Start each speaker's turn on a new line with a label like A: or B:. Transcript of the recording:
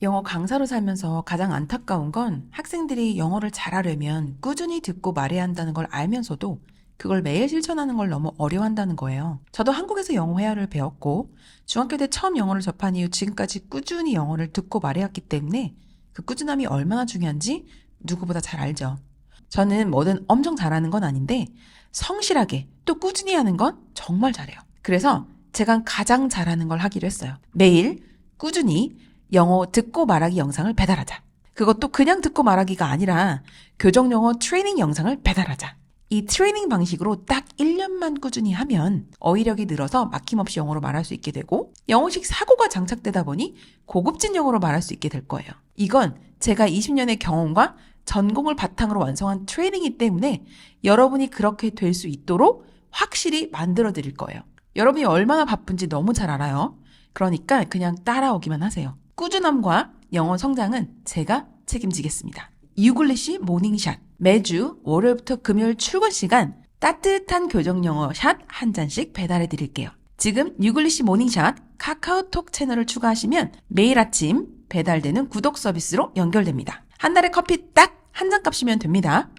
A: 영어 강사로 살면서 가장 안타까운 건 학생들이 영어를 잘하려면 꾸준히 듣고 말해야 한다는 걸 알면서도 그걸 매일 실천하는 걸 너무 어려워한다는 거예요. 저도 한국에서 영어 회화를 배웠고 중학교 때 처음 영어를 접한 이후 지금까지 꾸준히 영어를 듣고 말해왔기 때문에 그 꾸준함이 얼마나 중요한지 누구보다 잘 알죠. 저는 뭐든 엄청 잘하는 건 아닌데 성실하게 또 꾸준히 하는 건 정말 잘해요. 그래서 제가 가장 잘하는 걸 하기로 했어요. 매일 꾸준히 영어 듣고 말하기 영상을 배달하자. 그것도 그냥 듣고 말하기가 아니라 교정 영어 트레이닝 영상을 배달하자. 이 트레이닝 방식으로 딱 1년만 꾸준히 하면 어휘력이 늘어서 막힘없이 영어로 말할 수 있게 되고 영어식 사고가 장착되다 보니 고급진 영어로 말할 수 있게 될 거예요. 이건 제가 20년의 경험과 전공을 바탕으로 완성한 트레이닝이기 때문에 여러분이 그렇게 될 수 있도록 확실히 만들어 드릴 거예요. 여러분이 얼마나 바쁜지 너무 잘 알아요. 그러니까 그냥 따라오기만 하세요. 꾸준함과 영어 성장은 제가 책임지겠습니다. 유글리시 모닝샷. 매주 월요일부터 금요일 출근 시간 따뜻한 교정 영어 샷 한 잔씩 배달해 드릴게요. 지금 유글리시 모닝샷 카카오톡 채널을 추가하시면 매일 아침 배달되는 구독 서비스로 연결됩니다. 한 달에 커피 딱 한 잔 값이면 됩니다.